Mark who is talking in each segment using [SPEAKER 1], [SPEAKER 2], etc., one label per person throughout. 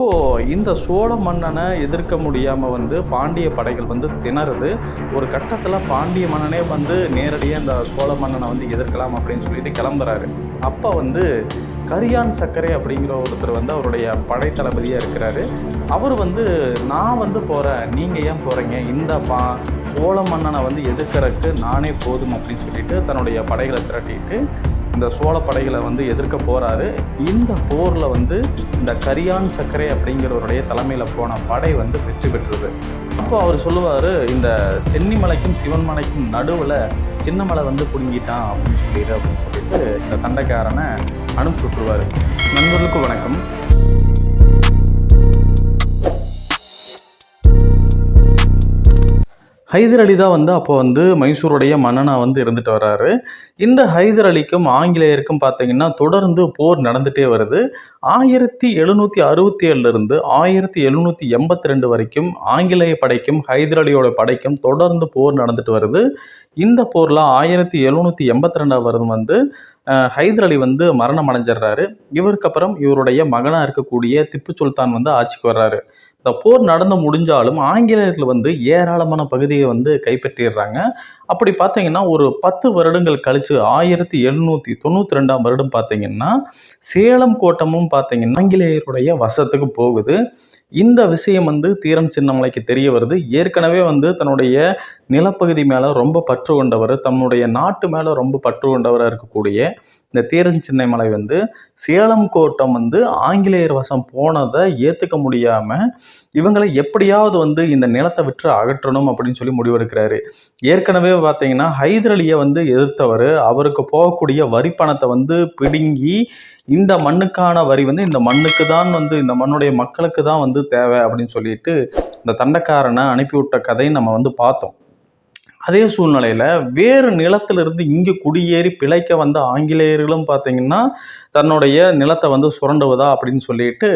[SPEAKER 1] இப்போ இந்த சோழ மன்னனை எதிர்க்க முடியாமல் வந்து பாண்டிய படைகள் வந்து திணறுது. ஒரு கட்டத்தில் பாண்டிய மன்னனே வந்து நேரடியாக இந்த சோழ மன்னனை வந்து எதிர்க்கலாம் அப்படின்னு சொல்லிட்டு கிளம்புறாரு. அப்போ வந்து கரியான் சக்கரை அப்படிங்கிற ஒருத்தர் வந்து அவருடைய படை தளபதியாக இருக்கிறாரு. அவர் வந்து நான் வந்து போகிறேன் நீங்கள் ஏன் போகிறீங்க இந்த பா சோழ மன்னனை வந்து எதிர்க்கிறதுக்கு நானே போதும் அப்படின்னு சொல்லிட்டு தன்னுடைய படைகளை திரட்டிட்டு இந்த சோழ படைகளை வந்து எதிர்க்க போகிறாரு இந்த போரில் வந்து இந்த கரியான் சக்கரை அப்படிங்கிறவருடைய தலைமையில் போன படை வந்து வெற்றி பெற்றது. அப்போ அவர் சொல்லுவார் இந்த சென்னிமலைக்கும் சிவன்மலைக்கும் நடுவில் சின்னமலை வந்து பிடுங்கிட்டான் அப்படின்னு சொல்லிடு அப்படின்னு சொல்லிட்டு இந்த தண்டைக்காரனை அனுப்பிச்சுட்ருவார் நண்பர்களுக்கு வணக்கம். ஹைதர் அலி தான் வந்து அப்போ வந்து மைசூருடைய மன்னனாக வந்து இருந்துட்டு வர்றாரு இந்த ஹைதர் அலிக்கும் ஆங்கிலேயருக்கும் பார்த்தீங்கன்னா தொடர்ந்து போர் நடந்துகிட்டே வருது. ஆயிரத்தி எழுநூற்றி அறுபத்தி ஏழுலேருந்து ஆயிரத்தி எழுநூற்றி எண்பத்தி ரெண்டு வரைக்கும் ஆங்கிலேய படைக்கும் ஹைதர் அலியோட படைக்கும் தொடர்ந்து போர் நடந்துட்டு வருது. இந்த போரில் ஆயிரத்தி எழுநூற்றி எண்பத்தி ரெண்டாவது வருடம் வந்து ஹைதர் அலி வந்து மரணம் அடைஞ்சிடுறாரு. இவருக்கு அப்புறம் இவருடைய மகனாக இருக்கக்கூடிய திப்பு சுல்தான் வந்து ஆட்சிக்கு வர்றாரு. இந்த போர் நடந்து முடிஞ்சாலும் ஆங்கிலேயர்கள் வந்து ஏராளமான பகுதியை வந்து கைப்பற்றிடுறாங்க. அப்படி பார்த்தீங்கன்னா ஒரு பத்து வருடங்கள் கழித்து ஆயிரத்தி எழுநூற்றி தொண்ணூற்றி ரெண்டாம் வருடம் பார்த்தீங்கன்னா சேலம் கோட்டமும் பார்த்தீங்கன்னா ஆங்கிலேயருடைய வசத்துக்கு போகுது. இந்த விஷயம் வந்து தீரம் சின்னமலைக்கு தெரிய வருது. ஏற்கனவே வந்து தன்னுடைய நிலப்பகுதி மேலே ரொம்ப பற்று கொண்டவர் தன்னுடைய நாட்டு மேலே ரொம்ப பற்று கொண்டவராக இருக்கக்கூடிய இந்த தீரன் சின்னமலை வந்து சேலம் கோட்டம் வந்து ஆங்கிலேயர் வசம் போனதை ஏற்றுக்க முடியாமல் இவங்களை எப்படியாவது வந்து இந்த நிலத்தை விற்று அகற்றணும் அப்படின்னு சொல்லி முடிவெடுக்கிறாரு. ஏற்கனவே பார்த்தீங்கன்னா ஹைதர் அலியை வந்து எதிர்த்தவர். அவருக்கு போகக்கூடிய வரி பணத்தை வந்து பிடுங்கி இந்த மண்ணுக்கான வரி வந்து இந்த மண்ணுக்கு தான் வந்து இந்த மண்ணுடைய மக்களுக்கு தான் வந்து தேவை அப்படின்னு சொல்லிட்டு இந்த தண்டக்காரனை அனுப்பிவிட்ட கதையை நம்ம வந்து பார்த்தோம். அதே சூழ்நிலையில் வேறு நிலத்திலிருந்து இங்கே குடியேறி பிழைக்க வந்த ஆங்கிலேயர்களும் பார்த்தீங்கன்னா தன்னுடைய நிலத்தை வந்து சுரண்டுவதா அப்படின்னு சொல்லிட்டு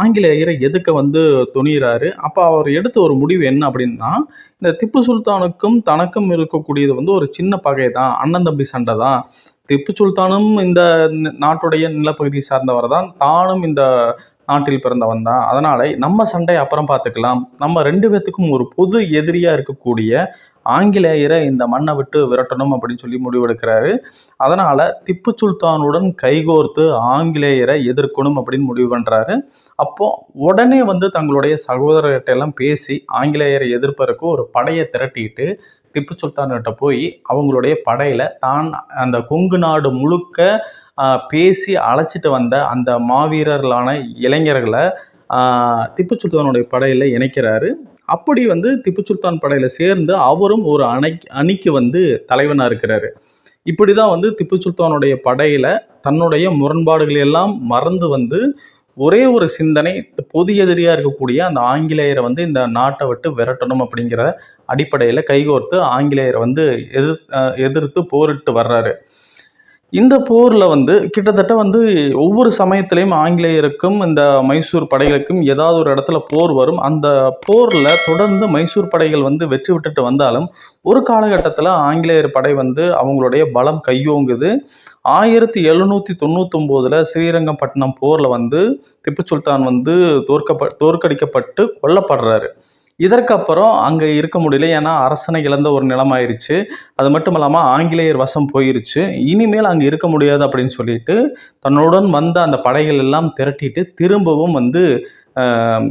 [SPEAKER 1] ஆங்கிலேயரை எதுக்க வந்து துணிகிறாரு அப்போ அவர் எடுத்த ஒரு முடிவு என்ன அப்படின்னா இந்த திப்பு சுல்தானுக்கும் தனக்கும் இருக்கக்கூடியது வந்து ஒரு சின்ன பகை தான் அண்ணன் தம்பி சண்டை தான். திப்பு சுல்தானும் இந்த நாட்டுடைய நிலப்பகுதியை சார்ந்தவர் தான் தானும் இந்த நாட்டில் பிறந்தவன் தான். அதனால் நம்ம சண்டை அப்புறம் பார்த்துக்கலாம். நம்ம ரெண்டு பேத்துக்கும் ஒரு பொது எதிரியாக இருக்கக்கூடிய ஆங்கிலேயரை இந்த மண்ணை விட்டு விரட்டணும் அப்படின்னு சொல்லி முடிவெடுக்கிறாரு. அதனால் திப்பு சுல்தானுடன் கைகோர்த்து ஆங்கிலேயரை எதிர்க்கணும் அப்படின்னு முடிவு பண்ணுறாரு அப்போ உடனே வந்து தங்களுடைய சகோதரர்கிட்ட எல்லாம் பேசி ஆங்கிலேயரை எதிர்ப்பதற்கு ஒரு படையை திரட்டிட்டு திப்பு சுல்தான்கிட்ட போய் அவங்களுடைய படையில் தான் அந்த கொங்கு நாடு முழுக்க பேசி அழைச்சிட்டு வந்த அந்த மாவீரர்களான இளைஞர்களை திப்பு சுல்தானுடைய படையில் இணைக்கிறாரு. அப்படி வந்து திப்பு சுல்தான் படையில் சேர்ந்து அவரும் ஒரு அணை அணிக்கு வந்து தலைவனாக இருக்கிறாரு. இப்படி தான் வந்து திப்பு சுல்தானுடைய படையில் தன்னுடைய முரண்பாடுகளை எல்லாம் மறந்து வந்து ஒரே ஒரு சிந்தனை பொது எதிரியாக இருக்கக்கூடிய அந்த ஆங்கிலேயரை வந்து இந்த நாட்டை விட்டு விரட்டணும் அப்படிங்கிற அடிப்படையில் கைகோர்த்து ஆங்கிலேயரை வந்து எதிர் எதிர்த்து போரிட்டு வர்றாரு. இந்த போரில் வந்து கிட்டத்தட்ட வந்து ஒவ்வொரு சமயத்திலையும் ஆங்கிலேயருக்கும் இந்த மைசூர் படைகளுக்கும் ஏதாவது ஒரு இடத்துல போர் வரும். அந்த போரில் தொடர்ந்து மைசூர் படைகள் வந்து வெற்றி விட்டுட்டு வந்தாலும் ஒரு காலகட்டத்தில் ஆங்கிலேயர் படை வந்து அவங்களுடைய பலம் கையோங்குது. ஆயிரத்தி எழுநூற்றி தொண்ணூத்தொம்போதில் ஸ்ரீரங்கப்பட்டினம் போரில் வந்து திப்பு சுல்தான் வந்து தோற்கப்ப தோற்கடிக்கப்பட்டு கொல்லப்படுறாரு. இதற்கப்புறம் அங்கே இருக்க முடியல. ஏன்னா அரசனை இழந்த ஒரு நிலமாயிருச்சு. அது மட்டும் இல்லாமல் ஆங்கிலேயர் வசம் போயிருச்சு. இனிமேல் அங்கே இருக்க முடியாது அப்படின்னு சொல்லிட்டு தன்னுடன் வந்த அந்த படைகள் எல்லாம் திரட்டிட்டு திரும்பவும் வந்து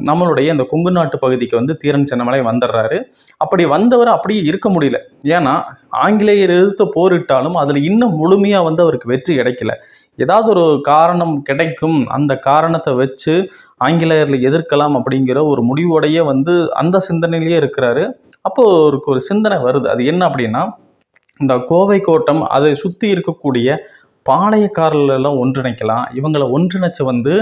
[SPEAKER 1] நம்மளுடைய அந்த கொங்கு நாட்டு பகுதிக்கு வந்து தீரன் சின்னமலை வந்துடுறாரு. அப்படி வந்தவர் அப்படியே இருக்க முடியல. ஏன்னா ஆங்கிலேயர் எதிர்த்து போரிட்டாலும் அதில் இன்னும் முழுமையாக வந்து அவருக்கு வெற்றி கிடைக்கல. ஏதாவது ஒரு காரணம் கிடைக்கும். அந்த காரணத்தை வச்சு ஆங்கிலேயர்களை எதிர்க்கலாம் அப்படிங்கிற ஒரு முடிவோடையே வந்து அந்த சிந்தனையிலேயே இருக்கிறாரு. அப்போது அவருக்கு ஒரு சிந்தனை வருது. அது என்ன அப்படின்னா இந்த கோவை கோட்டம் அதை சுற்றி இருக்கக்கூடிய பாளையக்காரர்களெல்லாம் ஒன்றிணைக்கலாம். இவங்களை ஒன்றிணைச்சு வந்து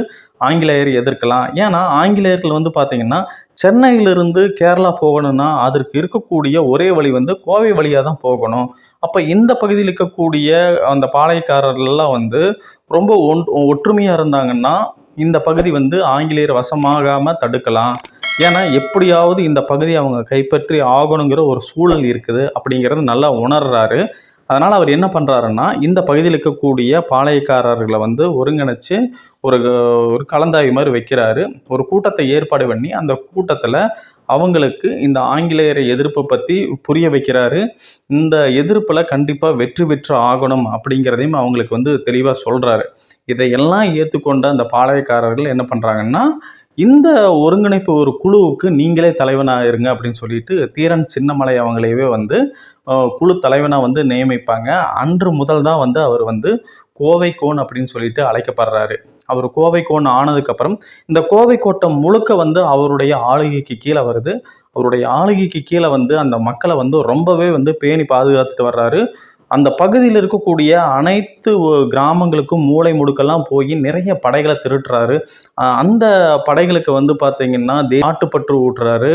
[SPEAKER 1] ஆங்கிலேயர் எதிர்க்கலாம். ஏன்னா ஆங்கிலேயர்கள் வந்து பார்த்தீங்கன்னா சென்னையிலிருந்து கேரளா போகணும்னா அதற்கு இருக்கக்கூடிய ஒரே வழி வந்து கோவை வழியாக தான் போகணும். அப்போ இந்த பகுதியில் இருக்கக்கூடிய அந்த பாளையக்காரர்கள்லாம் வந்து ரொம்ப ஒன் ஒற்றுமையாக இருந்தாங்கன்னா இந்த பகுதி வந்து ஆங்கிலேயர் வசமாகாமல் தடுக்கலாம். ஏன்னா எப்படியாவது இந்த பகுதியை அவங்க கைப்பற்றி ஆகணுங்கிற ஒரு சூழல் இருக்குது அப்படிங்கிறது நல்லா உணர்றாரு. அதனால் அவர் என்ன பண்ணுறாருன்னா இந்த பகுதியில் இருக்கக்கூடிய பாளையக்காரர்களை வந்து ஒருங்கிணைச்சு ஒரு ஒரு கலந்தாய்வு மாதிரி வைக்கிறாரு. ஒரு கூட்டத்தை ஏற்பாடு பண்ணி அந்த கூட்டத்தில் அவங்களுக்கு இந்த ஆங்கிலேயரை எதிர்ப்பை பற்றி புரிய வைக்கிறாரு. இந்த எதிர்ப்பில் கண்டிப்பாக வெற்றி பெற்று ஆகணும் அப்படிங்கிறதையும் அவங்களுக்கு வந்து தெளிவாக சொல்கிறாரு இதையெல்லாம் ஏற்றுக்கொண்ட அந்த பாளையக்காரர்கள் என்ன பண்ணுறாங்கன்னா இந்த ஒருங்கிணைப்பு ஒரு குழுவுக்கு நீங்களே தலைவனாக இருங்க அப்படின்னு சொல்லிட்டு தீரன் சின்னமலை அவங்களையவே வந்து குழு தலைவனாக வந்து நியமிப்பாங்க. அன்று முதல் தான் வந்து அவர் வந்து கோவை கோன் அப்படின்னு சொல்லிட்டு அழைக்கப்படுறாரு. அவர் கோவை கோன் ஆனதுக்கப்புறம் இந்த கோவை கோட்டம் முழுக்க வந்து அவருடைய ஆளுகைக்கு கீழே வருது. அவருடைய ஆளுகைக்கு கீழே வந்து அந்த மக்களை வந்து ரொம்பவே வந்து பேணி பாதுகாத்துட்டு வர்றாரு. அந்த பகுதியில் இருக்கக்கூடிய அனைத்து கிராமங்களுக்கும் மூளை முடுக்கெல்லாம் போய் நிறைய படைகளை திருட்டுறாரு அந்த படைகளுக்கு வந்து பார்த்தீங்கன்னா நாட்டுப்பற்று ஊட்டுறாரு.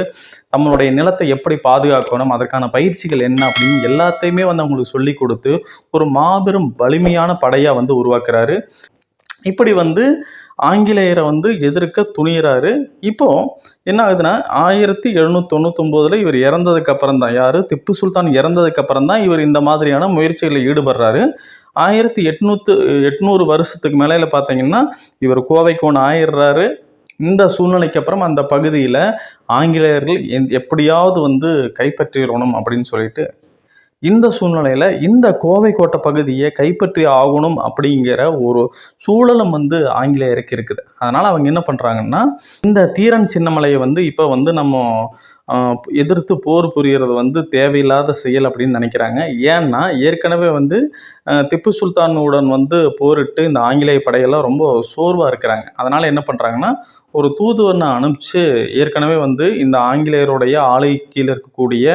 [SPEAKER 1] நம்மளுடைய நிலத்தை எப்படி பாதுகாக்கணும் அதற்கான பயிற்சிகள் என்ன அப்படின்னு எல்லாத்தையுமே வந்து அவங்களுக்கு சொல்லி கொடுத்து ஒரு மாபெரும் வலிமையான படையாக வந்து உருவாக்குறாரு. இப்படி வந்து ஆங்கிலேயரை வந்து எதிர்க்க துணியிறாரு. இப்போது என்ன ஆகுதுன்னா ஆயிரத்தி எழுநூத்தி தொண்ணூத்தொம்போதில் இவர் இறந்ததுக்கப்புறம் தான் யார்? திப்பு சுல்தான் இறந்ததுக்கப்புறம் தான் இவர் இந்த மாதிரியான முயற்சிகளில் ஈடுபடுறாரு. ஆயிரத்தி எட்நூத்து எட்நூறு வருஷத்துக்கு மேலையில பார்த்தீங்கன்னா இவர் கோவைக்கோன் ஆயிடுறாரு. இந்த சூழ்நிலைக்கு அப்புறம் அந்த பகுதியில் ஆங்கிலேயர்கள் எந்- எப்படியாவது வந்து கைப்பற்றிடணும் அப்படின்னு சொல்லிட்டு இந்த சூழ்நிலையில் இந்த கோவை கோட்டை பகுதியை கைப்பற்றி ஆகணும் அப்படிங்கிற ஒரு சூழலும் வந்து ஆங்கிலேயருக்கு இருக்குது. அதனால் அவங்க என்ன பண்ணுறாங்கன்னா இந்த தீரன் சின்னமலையை வந்து இப்போ வந்து நம்ம எதிர்த்து போர் புரிகிறது வந்து தேவையில்லாத செயல் அப்படின்னு நினைக்கிறாங்க. ஏன்னா ஏற்கனவே வந்து திப்பு சுல்தானுடன் வந்து போரிட்டு இந்த ஆங்கிலேய படையெல்லாம் ரொம்ப சோர்வாக இருக்கிறாங்க. அதனால் என்ன பண்ணுறாங்கன்னா ஒரு தூதுவனை அனுப்பிச்சு ஏற்கனவே வந்து இந்த ஆங்கிலேயருடைய ஆலை கீழே இருக்கக்கூடிய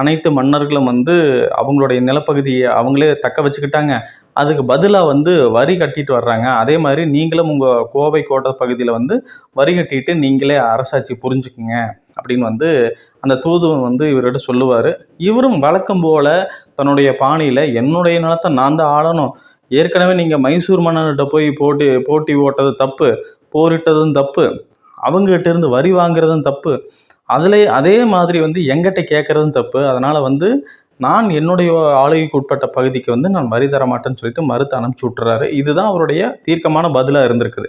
[SPEAKER 1] அனைத்து மன்னர்களும் வந்து அவங்களுடைய நிலப்பகுதியை அவங்களே தக்க வச்சுக்கிட்டாங்க. அதுக்கு பதிலாக வந்து வரி கட்டிட்டு வர்றாங்க. அதே மாதிரி நீங்களும் உங்கள் கோவை கோட்டை பகுதியில் வந்து வரி கட்டிட்டு நீங்களே அரசாட்சி புரிஞ்சுக்குங்க அப்படின்னு வந்து அந்த தூதுவன் வந்து இவர்கிட்ட சொல்லுவார். இவரும் வழக்கம் போல தன்னுடைய பாணியில் என்னுடைய நிலத்தை நான் தான் ஆளணும். ஏற்கனவே நீங்கள் மைசூர் மன்னர்கிட்ட போய் போட்டி போட்டி ஓட்டது தப்பு போரிட்டதும் தப்பு அவங்ககிட்ட இருந்து வரி வாங்குறதும் தப்பு அதிலே அதே மாதிரி வந்து எங்கிட்ட கேட்குறதும் தப்பு. அதனால் வந்து நான் என்னுடைய ஆளுகைக்கு உட்பட்ட பகுதிக்கு வந்து நான் வரி தர மாட்டேன்னு சொல்லிட்டு மறுத்து அனுப்பிச்சி விட்டுறாரு. இதுதான் அவருடைய தீர்க்கமான பதிலாக இருந்திருக்குது.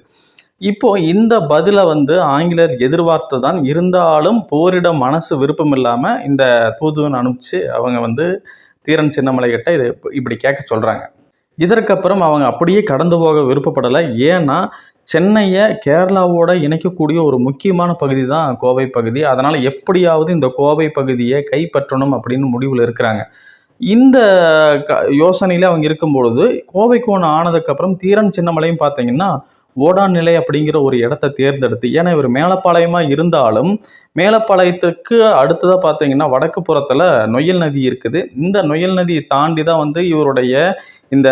[SPEAKER 1] இப்போ இந்த பதிலை வந்து ஆங்கிலேயர் எதிர்பார்த்து தான் இருந்தாலும் போரிட மனசு விருப்பம் இல்லாமல் இந்த தூதுவன் அனுப்பிச்சு அவங்க வந்து தீரன் சின்னமலை கிட்ட இது இப்படி கேட்க சொல்கிறாங்க இதற்கப்புறம் அவங்க அப்படியே கடந்து போக விருப்பப்படலை. ஏன்னா சென்னையை கேரளாவோட இணைக்கக்கூடிய ஒரு முக்கியமான பகுதி தான் கோவை பகுதி. அதனால் எப்படியாவது இந்த கோவை பகுதியை கைப்பற்றணும் அப்படின்னு முடிவில் இருக்கிறாங்க. இந்த க யோசனையில் அவங்க இருக்கும் பொழுது ஒன்று ஆனதுக்கப்புறம் தீரன் சின்னமலையும் பார்த்தீங்கன்னா ஓடான் நிலை அப்படிங்கிற ஒரு இடத்த தேர்ந்தெடுத்து ஏன்னா இவர் மேலப்பாளையமாக இருந்தாலும் மேலப்பாளையத்துக்கு அடுத்ததாக பார்த்தீங்கன்னா வடக்கு புறத்தில் நொயல் நதி இருக்குது. இந்த நொயல் நதியை தாண்டி தான் வந்து இவருடைய இந்த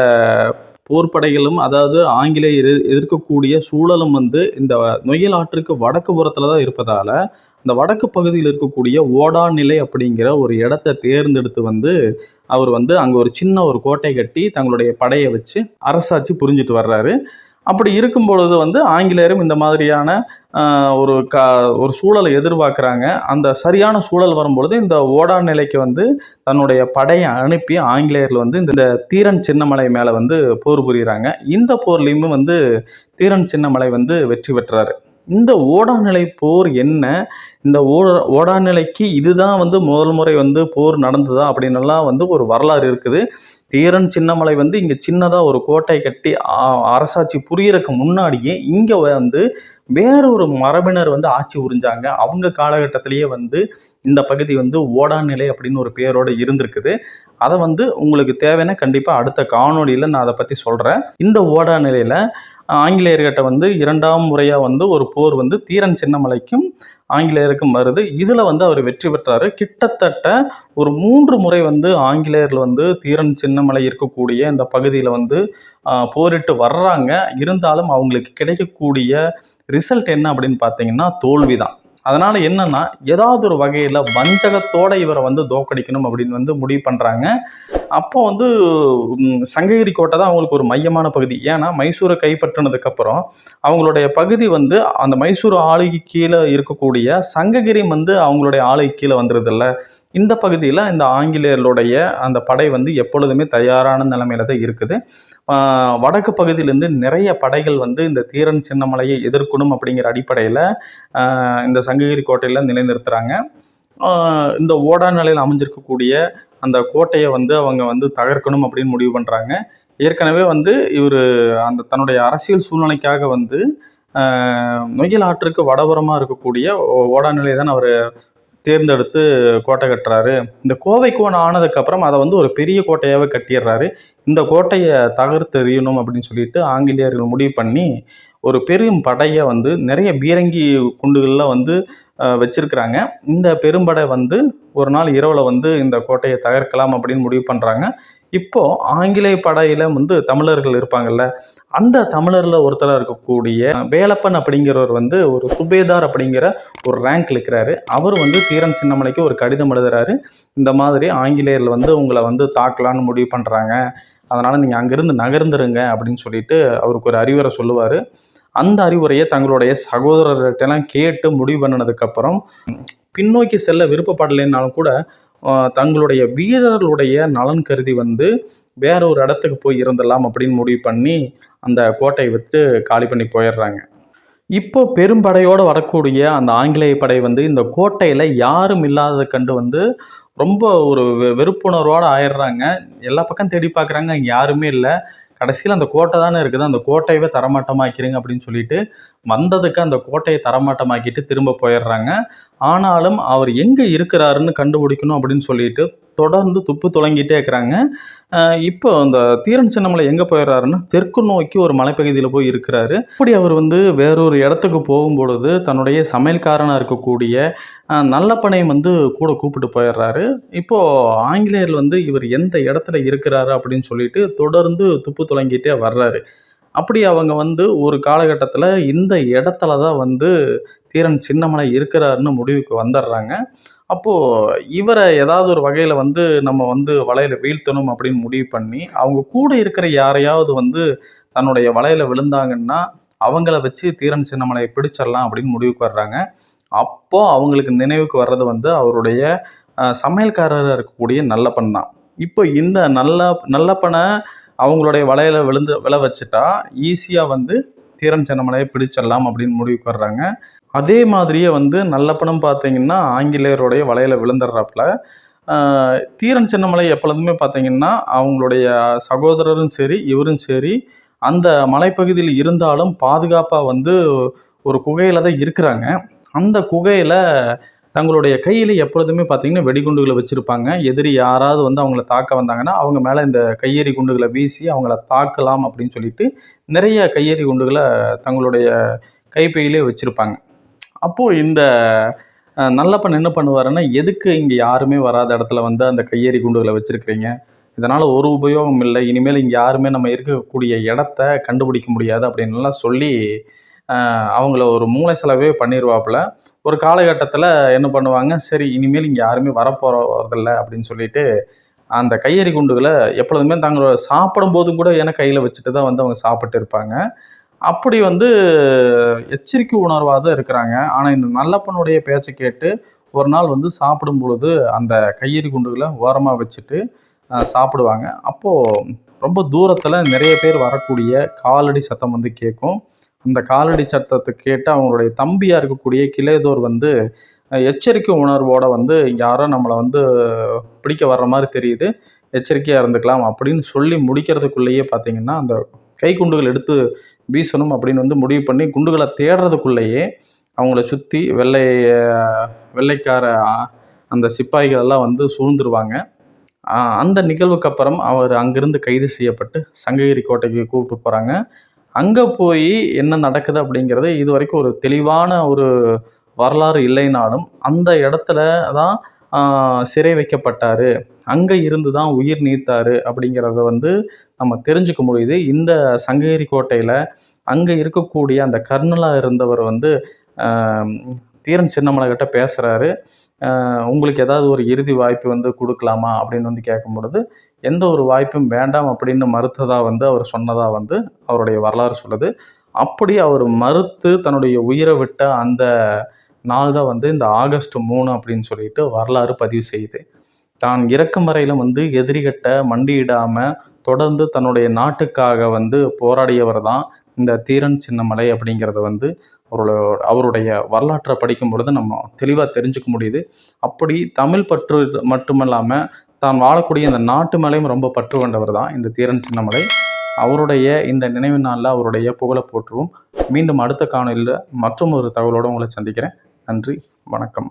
[SPEAKER 1] போர்ப்படைகளும் அதாவது ஆங்கிலேயர் எதிர்க்கக்கூடிய சூழலும் வந்து இந்த நொயல் ஆற்றுக்கு வடக்கு புறத்தில் தான் இருப்பதால் இந்த வடக்கு பகுதியில் இருக்கக்கூடிய ஓடா நிலை அப்படிங்கிற ஒரு இடத்த தேர்ந்தெடுத்து வந்து அவர் வந்து அங்கே ஒரு சின்ன ஒரு கோட்டை கட்டி தங்களுடைய படையை வச்சு அரசாட்சி புரிஞ்சுட்டு வர்றாரு. அப்படி இருக்கும் பொழுது வந்து ஆங்கிலேயரும் இந்த மாதிரியான ஒரு க ஒரு சூழலை எதிர்பார்க்குறாங்க. அந்த சரியான சூழல் வரும்பொழுது இந்த ஓடா நிலைக்கு வந்து தன்னுடைய படையை அனுப்பி ஆங்கிலேயர்கள் வந்து இந்த தீரன் சின்னமலை மேலே வந்து போர் புரிகிறாங்க இந்த போர்லேயுமே வந்து தீரன் சின்னமலை வந்து வெற்றி பெற்றாரு. இந்த ஓடாநிலை போர் என்ன? இந்த ஓட ஓடாநிலைக்கு இதுதான் வந்து முதல் முறை வந்து போர் நடந்ததா? அப்படின்னுலாம் வந்து ஒரு வரலாறு இருக்குது. தீரன் சின்னமலை வந்து இங்கே சின்னதாக ஒரு கோட்டை கட்டி அரசாட்சி புரியறதுக்கு முன்னாடியே இங்கே வந்து வேறொரு மரபினர் வந்து ஆட்சி உறிஞ்சாங்க. அவங்க காலகட்டத்திலேயே வந்து இந்த பகுதி வந்து ஓடாநிலை அப்படின்னு ஒரு பேரோடு இருந்திருக்குது. அதை வந்து உங்களுக்கு தேவைன்னா கண்டிப்பாக அடுத்த காணொளியில் நான் அதை பற்றி சொல்கிறேன் இந்த ஓடா நிலையில் ஆங்கிலேயர்கிட்ட வந்து இரண்டாம் முறையாக வந்து ஒரு போர் வந்து தீரன் சின்னமலைக்கும் ஆங்கிலேயருக்கும் வருது. இதில் வந்து அவர் வெற்றி பெற்றார். கிட்டத்தட்ட ஒரு மூன்று முறை வந்து ஆங்கிலேயரில் வந்து தீரன் சின்னமலை இருக்கக்கூடிய இந்த பகுதியில் வந்து போரிட்டு வர்றாங்க. இருந்தாலும் அவங்களுக்கு கிடைக்கக்கூடிய ரிசல்ட் என்ன அப்படின்னு பார்த்தீங்கன்னா தோல்வி தான் அதனால் என்னன்னா ஏதாவது ஒரு வகையில் வஞ்சகத்தோட இவரை வந்து தோக்கடிக்கணும் அப்படின்னு வந்து முடிவு பண்ணுறாங்க அப்போ வந்து சங்ககிரி கோட்டை தான் அவங்களுக்கு ஒரு மையமான பகுதி. ஏன்னா மைசூரை கைப்பற்றினதுக்கப்புறம் அவங்களுடைய பகுதி வந்து அந்த மைசூர் ஆளுகை கீழே இருக்கக்கூடிய சங்ககிரி வந்து அவங்களுடைய ஆளுக்கு கீழே வந்துடுதில்ல இந்த பகுதியில் இந்த ஆங்கிலேயர்களுடைய அந்த படை வந்து எப்பொழுதுமே தயாரான நிலைமையில தான் இருக்குது. வடக்கு பகுதியிலேருந்து நிறைய படைகள் வந்து இந்த தீரன் சின்னமலையை எதிர்க்கணும் அப்படிங்கிற அடிப்படையில் இந்த சங்ககிரி கோட்டையில் நிலைநிறுத்துகிறாங்க இந்த ஓடா நிலையில் அமைஞ்சிருக்கக்கூடிய அந்த கோட்டையை வந்து அவங்க வந்து தகர்க்கணும் அப்படின்னு முடிவு பண்ணுறாங்க ஏற்கனவே வந்து இவர் அந்த தன்னுடைய அரசியல் சூழ்நிலைக்காக வந்து ஆஹ் நொய்யல் ஆற்றுக்கு வடபுறமாக இருக்கக்கூடிய ஓ- ஓடா நிலையை தான் அவர் தேர்ந்தெடுத்து கோட்டை கட்டுறாரு. இந்த கோவை கோன் ஆனதுக்கப்புறம் அதை வந்து ஒரு பெரிய கோட்டையாகவே கட்டிடுறாரு. இந்த கோட்டையை தகர்த்தெறியணும் அப்படின்னு சொல்லிட்டு ஆங்கிலேயர்கள் முடிவு பண்ணி ஒரு பெரும் படையை வந்து நிறைய பீரங்கி குண்டுகள்லாம் வந்து அஹ், வச்சிருக்கிறாங்க. இந்த பெரும்படை வந்து ஒரு நாள் இரவில் வந்து இந்த கோட்டையை தகர்க்கலாம் அப்படின்னு முடிவு பண்ணுறாங்க இப்போது ஆங்கிலேய படையில் வந்து தமிழர்கள் இருப்பாங்கல்ல அந்த தமிழரில் ஒருத்தராக இருக்கக்கூடிய வேலப்பன் அப்படிங்கிறவர் வந்து ஒரு சுபேதார் அப்படிங்கிற ஒரு ரேங்க் இருக்கிறாரு அவர் வந்து தீரன் சின்னமலைக்கு ஒரு கடிதம் எழுதுறாரு. இந்த மாதிரி ஆங்கிலேயர்கள் வந்து உங்களை வந்து தாக்கலான்னு முடிவு பண்ணுறாங்க அதனால் நீங்கள் அங்கேருந்து நகர்ந்துருங்க அப்படின்னு சொல்லிட்டு அவருக்கு ஒரு அறிவுரை சொல்லுவார். அந்த அறிவுரையை தங்களுடைய சகோதரர்கிட்டலாம் கேட்டு முடிவு பண்ணினதுக்கப்புறம் பின்னோக்கி செல்ல விருப்பப்படலைன்னாலும் கூட தங்களுடைய வீரர்களுடைய நலன் கருதி வந்து வேற ஒரு இடத்துக்கு போய் இருந்துடலாம் அப்படின்னு முடிவு பண்ணி அந்த கோட்டையை விட்டு காலி பண்ணி போயிடுறாங்க. இப்போ பெரும்படையோடு வரக்கூடிய அந்த ஆங்கிலேய படை வந்து இந்த கோட்டையில் யாரும் இல்லாததை கண்டு வந்து ரொம்ப ஒரு வெ- வெறுப்புணர்வோடு ஆயிடுறாங்க. எல்லா பக்கம் தேடி பார்க்குறாங்க அங்கே யாருமே இல்லை. கடைசியில் அந்த கோட்டை தானே இருக்குது. அந்த கோட்டையவே தரமாட்டமாக்கிறீங்க அப்படின்னு சொல்லிட்டு வந்ததுக்கு அந்த கோட்டையை தரமாட்டமாக்கிட்டு திரும்ப போயிடுறாங்க. ஆனாலும் அவர் எங்கே இருக்கிறாருன்னு கண்டுபிடிக்கணும் அப்படின்னு சொல்லிட்டு தொடர்ந்து துப்பு துளங்கிட்டே இருக்கிறாங்க. இப்போ அந்த தீரன் சின்னமலை எங்கே போயிடுறாருன்னா தெற்கு நோக்கி ஒரு மலைப்பகுதியில் போய் இருக்கிறாரு. அப்படி அவர் வந்து வேறொரு இடத்துக்கு போகும்பொழுது தன்னுடைய சமையல்காரனாக இருக்கக்கூடிய நல்லப்பனையும் வந்து கூட கூப்பிட்டு போயிடுறாரு இப்போது ஆங்கிலேயர் வந்து இவர் எந்த இடத்துல இருக்கிறாரு அப்படின்னு சொல்லிட்டு தொடர்ந்து துப்பு துளங்கிட்டே வர்றாரு. அப்படி அவங்க வந்து ஒரு காலகட்டத்தில் இந்த இடத்துல தான் வந்து தீரன் சின்னமலை இருக்கிறாருன்னு முடிவுக்கு வந்துடுறாங்க. அப்போது இவரை ஏதாவது ஒரு வகையில் வந்து நம்ம வந்து வலையில் வீழ்த்தணும் அப்படின்னு முடிவு பண்ணி அவங்க கூட இருக்கிற யாரையாவது வந்து தன்னுடைய வலையில் விழுந்தாங்கன்னா அவங்கள வச்சு தீரன் சின்னமலையை பிடிச்சிடலாம் அப்படின்னு முடிவுக்கு வர்றாங்க. அப்போ அவங்களுக்கு நினைவுக்கு வர்றது வந்து அவருடைய சமையல்காரராக இருக்கக்கூடிய நல்லப்பன் தான். இப்போ இந்த நல்ல நல்லப்பனை அவங்களுடைய வலையில் விழுந்து விழ வச்சுட்டா ஈஸியாக வந்து தீரன் சின்னமலையை பிடிச்சிடலாம் அப்படின்னு முடிவுக்கு வர்றாங்க. அதே மாதிரியே வந்து நல்லப்பனும் பார்த்தீங்கன்னா ஆங்கிலேயருடைய வலையில் விழுந்துடுறாப்புல. தீரன் சின்னமலை எப்பொழுதுமே பார்த்தீங்கன்னா அவங்களுடைய சகோதரரும் சரி இவரும் சரி அந்த மலைப்பகுதியில் இருந்தாலும் பாதுகாப்பாக வந்து ஒரு குகையில் தான் இருக்கிறாங்க. அந்த குகையில் தங்களுடைய கையில் எப்பொழுதுமே பார்த்தீங்கன்னா வெடிகுண்டுகளை வச்சுருப்பாங்க. எதிரி யாராவது வந்து அவங்கள தாக்க வந்தாங்கன்னா அவங்க மேலே இந்த கையெறி குண்டுகளை வீசி அவங்கள தாக்கலாம் அப்படின்னு சொல்லிட்டு நிறைய கையெறி குண்டுகளை தங்களுடைய கைப்பையிலே வச்சுருப்பாங்க. அப்போது இந்த நல்லப்பன் என்ன பண்ணுவாருன்னா எதுக்கு இங்கே யாருமே வராத இடத்துல வந்து அந்த கையெறி குண்டுகளை வச்சுருக்கிறீங்க? இதனால் ஒரு உபயோகம் இல்லை. இனிமேல் இங்கே யாருமே நம்ம இருக்கக்கூடிய இடத்த கண்டுபிடிக்க முடியாது அப்படின்லாம் சொல்லி அவங்கள ஒரு மூளை செலவே பண்ணிடுவாப்புல ஒரு காலகட்டத்தில் என்ன பண்ணுவாங்க சரி இனிமேல் இங்கே யாருமே வரப்போகிறதில்ல அப்படின்னு சொல்லிட்டு அந்த கையெறி குண்டுகளை எப்பொழுதுமே தங்களோட சாப்பிடும்போதும் கூட ஏன்னா கையில் வச்சுட்டு தான் வந்து அவங்க சாப்பிட்டு இருப்பாங்க அப்படி வந்து எச்சரிக்கை உணர்வாக தான் இருக்கிறாங்க. ஆனால் இந்த நல்லப்பனுடைய பேச்சை கேட்டு ஒரு நாள் வந்து சாப்பிடும் பொழுது அந்த கையெறி குண்டுகளை ஓரமாக வச்சுட்டு சாப்பிடுவாங்க. அப்போது ரொம்ப தூரத்தில் நிறைய பேர் வரக்கூடிய காலடி சத்தம் வந்து கேட்கும். அந்த காலடி சத்தத்தை கேட்டு அவங்களுடைய தம்பியாக இருக்கக்கூடிய கிளேதோர் வந்து எச்சரிக்கை உணர்வோடு வந்து யாரோ நம்மளை வந்து பிடிக்க வர்ற மாதிரி தெரியுது. எச்சரிக்கையாக இருந்துக்கலாம் அப்படின்னு சொல்லி முடிக்கிறதுக்குள்ளேயே பார்த்தீங்கன்னா அந்த கை குண்டுகள் எடுத்து வீசணும் அப்படின்னு வந்து முடிவு பண்ணி குண்டுகளை தேடுறதுக்குள்ளேயே அவங்கள சுற்றி வெள்ளை வெள்ளைக்கார அந்த சிப்பாய்கள் எல்லாம் வந்து சூழ்ந்துருவாங்க. அந்த நிகழ்வுக்கு அப்புறம் அவர் அங்கிருந்து கைது செய்யப்பட்டு சங்ககிரி கோட்டைக்கு கூப்பிட்டு போகிறாங்க அங்கே போய் என்ன நடக்குது அப்படிங்கிறது இது வரைக்கும் ஒரு தெளிவான ஒரு வரலாறு இல்லைனாலும் அந்த இடத்துல தான் சிறை வைக்கப்பட்டார். அங்கே இருந்து தான் உயிர் நீத்தார் அப்படிங்கிறத வந்து நம்ம தெரிஞ்சுக்க முடியுது. இந்த சங்ககிரி கோட்டையில் அங்கே இருக்கக்கூடிய அந்த கர்னலாக இருந்தவர் வந்து தீரன் சின்னமலை கிட்ட பேசுகிறாரு உங்களுக்கு ஏதாவது ஒரு இறுதி வாய்ப்பு வந்து கொடுக்கலாமா? அப்படின்னு வந்து கேட்கும் பொழுது எந்த ஒரு வாய்ப்பும் வேண்டாம் அப்படின்னு மறுத்ததாக வந்து அவர் சொன்னதாக வந்து அவருடைய வரலாறு சொல்லுது. அப்படி அவர் மறுத்து தன்னுடைய உயிரை விட்ட அந்த நாள் தான் வந்து இந்த ஆகஸ்ட் மூணு அப்படின்னு சொல்லிட்டு வரலாறு பதிவு செய்யுது. தான் இறக்கும் வரையிலும் வந்து எதிரிகிட்ட மண்டியிடாமல் தொடர்ந்து தன்னுடைய நாட்டுக்காக வந்து போராடியவர் தான் இந்த தீரன் சின்னமலை அப்படிங்கிறத வந்து அவரோட அவருடைய வரலாற்றை படிக்கும் பொழுது நம்ம தெளிவாக தெரிஞ்சுக்க முடியுது. அப்படி தமிழ் பற்று மட்டுமல்லாமல் தான் வாழக்கூடிய இந்த நாட்டு மலையும் ரொம்ப பற்று கொண்டவர் தான் இந்த தீரன் சின்னமலை. அவருடைய இந்த நினைவு நாளில் அவருடைய புகழை போற்றுவோம். மீண்டும் அடுத்த காணொலியில் மற்றும் ஒரு தகவலோடு உங்களை சந்திக்கிறேன். நன்றி வணக்கம்.